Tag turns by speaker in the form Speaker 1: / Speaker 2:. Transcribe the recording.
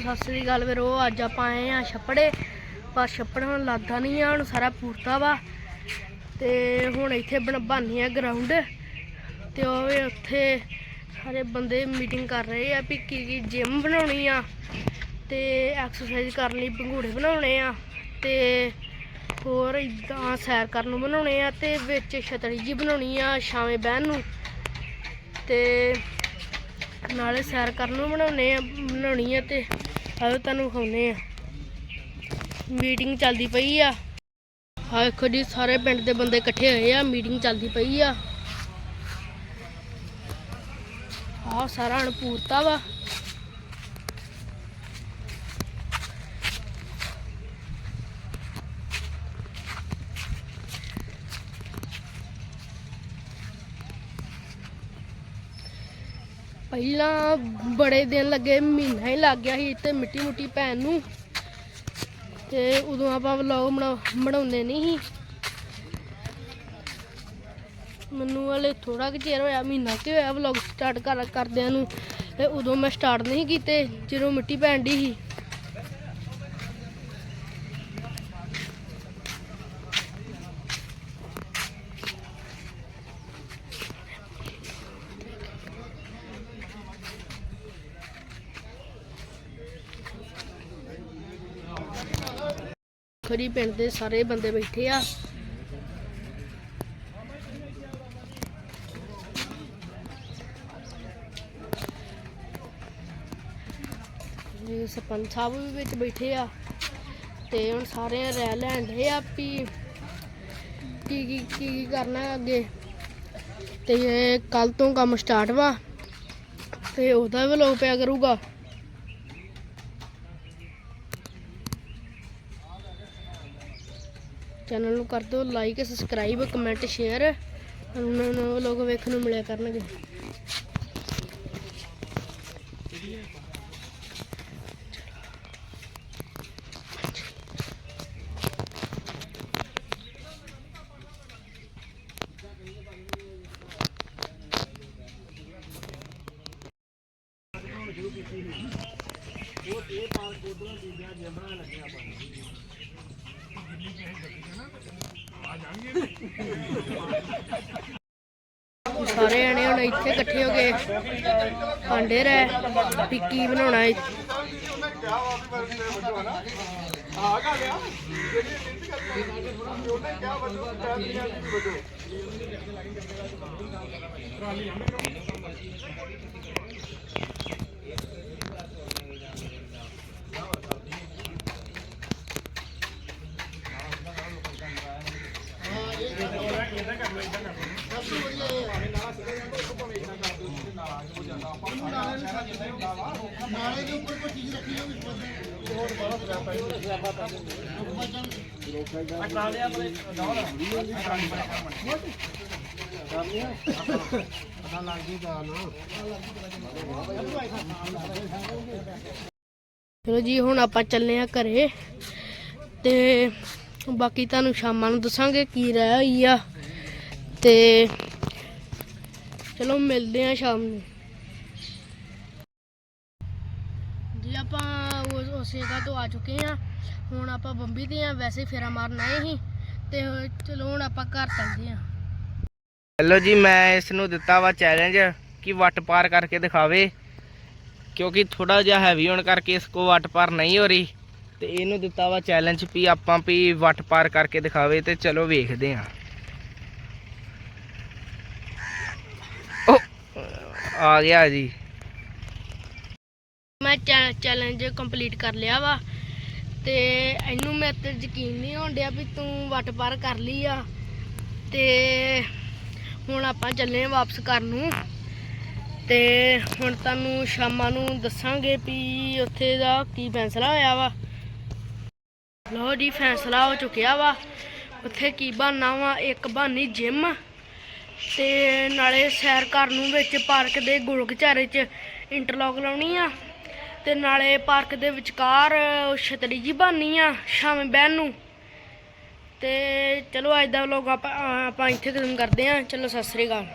Speaker 1: ਸਤਿ ਸ੍ਰੀ ਅਕਾਲ ਵੀਰੋ, ਅੱਜ ਆਪਾਂ ਆਏ ਆ ਛੱਪੜੇ। ਪਰ ਛੱਪੜ ਹੁਣ ਲੱਗਦਾ ਨਹੀਂ ਆ, ਹੁਣ ਸਾਰਾ ਪੂਰਤਾ ਵਾ। ਤੇ ਹੁਣ ਇੱਥੇ ਬਣ ਬਾਨੀ ਆ ਗਰਾਊਂਡ ਤੇ ਉਹ ਵੀ ਉੱਥੇ ਸਾਰੇ ਬੰਦੇ ਮੀਟਿੰਗ ਕਰ ਰਹੇ ਆ ਵੀ ਕੀ ਕੀ ਜਿਮ ਬਣਾਉਣੀ ਆ। ਤੇ ਐਕਸਰਸਾਈਜ਼ ਕਰਨ ਲਈ ਭੰਗੂੜੇ ਬਣਾਉਣੇ ਆ। ਤੇ ਹੋਰ ਇਦਾਂ ਸੈਰ ਕਰਨ ਨੂੰ ਬਣਾਉਣੇ ਆ ਤੇ ਵਿੱਚ ਛਤਰੀ ਜੀ ਬਣਾਉਣੀ ਆ ਛਾਵੇਂ ਬਹਿਣ ਨੂੰ। ਤੇ ਨਾਲੇ ਸੈਰ ਕਰਨ ਨੂੰ ਬਣਾਉਣੇ ਆ, ਬਣਾਉਣੀ ਆ ਤੇ ਆਓ ਤੁਹਾਨੂੰ ਖਾਉਨੇ ਆ। ਮੀਟਿੰਗ ਚੱਲਦੀ ਪਈ ਆ। ਆ ਦੇਖੋ ਜੀ, ਸਾਰੇ ਪਿੰਡ ਦੇ ਬੰਦੇ ਇਕੱਠੇ ਹੋਏ ਆ ਮੀਟਿੰਗ ਚੱਲਦੀ ਪਈ ਆ। ਆ ਸਾਰਾ ਅਣਪੂਰਤਾ ਵਾ। ਪਹਿਲਾਂ ਬੜੇ ਦਿਨ ਲੱਗੇ, ਮਹੀਨਾ ਹੀ ਲੱਗ ਗਿਆ ਸੀ ਤੇ ਮਿੱਟੀ ਮੁੱਟੀ ਪੈਣ ਨੂੰ। ਤੇ ਉਦੋਂ ਆਪਾਂ ਵਲੌਗ ਬਣਾਉਂਦੇ ਨਹੀਂ ਸੀ। ਮੈਨੂੰ ਹਲੇ ਥੋੜਾ ਕੁ ਚਿਰ ਹੋਇਆ, ਮਹੀਨਾ ਕਿ ਹੋਇਆ ਵਲੌਗ ਸਟਾਰਟ ਕਰ, ਕਰਦਿਆਂ ਨੂੰ। ਤੇ ਉਦੋਂ ਮੈਂ ਸਟਾਰਟ ਨਹੀਂ ਕੀਤੇ, ਜਦੋਂ ਮਿੱਟੀ ਪੈਣ ਦੀ ਸੀ। ਖਰੀ ਪਿੰਡ ਦੇ ਸਾਰੇ ਬੰਦੇ ਬੈਠੇ ਆ। ਇਹ ਸਰਪੰਚ ਸਾਹਿਬ ਵੀ ਵਿੱਚ ਬੈਠੇ ਆ ਤੇ ਹੁਣ ਸਾਰੇ ਰਹਿ ਲੈਣ ਦੇ ਆ ਵੀ ਕੀ ਕੀ ਕੀ ਕਰਨਾ ਅੱਗੇ। ਤੇ ਕੱਲ ਤੋਂ ਕੰਮ ਸਟਾਰਟ ਵਾ ਤੇ ਉਹਦਾ ਵੀ ਲੋਕ ਪਿਆ ਕਰੂਗਾ। ਚੈਨਲ ਨੂੰ ਕਰ ਦਿਓ ਲਾਈਕ ਸਬਸਕ੍ਰਾਈਬ ਕਮੈਂਟ ਸ਼ੇਅਰ ਉਹਨਾਂ ਨੂੰ ਲੋਕ ਵੇਖਣ ਨੂੰ ਮਿਲਿਆ ਕਰਨਗੇ। ਸਾਰੇ ਜਣੇ ਹੁਣ ਇੱਥੇ ਇਕੱਠੇ ਹੋ ਗਏ ਭਾਂਡੇ ਰਹਿ ਵੀ ਕੀ ਬਣਾਉਣਾ ਹੈ ਚਲੋ ਜੀ, ਹੁਣ ਆਪਾਂ ਚੱਲੇ ਆ ਘਰੇ ਤੇ ਬਾਕੀ ਤੁਹਾਨੂੰ ਸ਼ਾਮਾਂ ਨੂੰ ਦੱਸਾਂਗੇ ਕੀ ਰਹਿ ਹੋਈ ਆ। ਤੇ ਚਲੋ ਮਿਲਦੇ ਆ ਸ਼ਾਮ ਨੂੰ। ਜੀ ਆਪਾਂ ਉਸ- ਜਗ੍ਹਾ ਤੋਂ ਆ ਚੁੱਕੇ ਆ ਹੁਣ ਆਪਾਂ ਬੰਬੀ ਤੇ ਆ ਵੈਸੇ ਫੇਰਾ ਮਾਰਨ ਆਏ ਸੀ। ਤੇ ਚਲੋ ਹੁਣ ਆਪਾਂ ਘਰ ਚੱਲਦੇ ਆ
Speaker 2: ਹੈਲੋ ਜੀ, ਮੈਂ ਇਸ ਨੂੰ ਦਿੱਤਾ ਵਾ ਚੈਲੰਜ ਕਿ ਵੱਟ ਪਾਰ ਕਰਕੇ ਦਿਖਾਵੇ। ਕਿਉਂਕਿ ਥੋੜਾ ਜਿਹਾ ਹੈਵੀ ਹੋਣ ਕਰਕੇ ਇਸ ਕੋ ਵੱਟ ਪਾਰ ਨਹੀਂ ਹੋ ਰਹੀ। ਤੇ ਇਹਨੂੰ ਦਿੱਤਾ ਵਾ ਚੈਲੰਜ ਵੀ ਆਪਾਂ ਵੀ ਵੱਟ ਪਾਰ ਕਰਕੇ ਦਿਖਾਵੇ ਤੇ ਚਲੋ ਵੇਖਦੇ ਹਾਂ। ਆ ਗਿਆ ਜੀ।
Speaker 1: ਮੈਂ ਚੈਲੰਜ ਕੰਪਲੀਟ ਕਰ ਲਿਆ ਵਾ। ਤੇ ਇਹਨੂੰ ਮੇਰੇ ਤੇ ਯਕੀਨ ਨਹੀਂ ਹੋਣ ਡਿਆ ਵੀ ਤੂੰ ਵੱਟ ਪਾਰ ਕਰ ਲਈ ਆ। ਤੇ ਹੁਣ ਆਪਾਂ ਚੱਲੇ ਆਂ ਵਾਪਸ ਘਰ ਨੂੰ। ਤੇ ਹੁਣ ਤੁਹਾਨੂੰ ਸ਼ਾਮਾਂ ਨੂੰ ਦੱਸਾਂਗੇ ਵੀ ਉੱਥੇ ਦਾ ਕੀ ਫੈਸਲਾ ਹੋਇਆ ਵਾ। ਲੋ ਜੀ, ਫੈਸਲਾ ਹੋ ਚੁੱਕਿਆ ਵਾ। ਉੱਥੇ ਕੀ ਬਣਨਾ ਵਾ? ਇੱਕ ਬਾਨੀ ਜਿਮ ਤੇ ਨਾਲੇ ਸੈਰ ਘਰ ਨੂੰ ਵਿੱਚ ਪਾਰਕ ਦੇ ਗੁਲਗਚਾਰੇ 'ਚ ਇੰਟਰਲੌਕ ਲਾਉਣੀ ਆ। ਤੇ ਨਾਲੇ ਪਾਰਕ ਦੇ ਵਿਚਕਾਰ ਉਹ ਛਤਰੀ ਜੀ ਬਣਨੀ ਆ ਸ਼ਾਮੇ ਬਹਿਣ ਨੂੰ। ਤੇ ਚਲੋ ਅੱਜ ਦਾ ਵਲੋਗ ਆਪਾਂ ਆਪਾਂ ਇੱਥੇ ਖਤਮ ਕਰਦੇ ਆ। ਚਲੋ, ਸਤਿ ਸ੍ਰੀ ਅਕਾਲ।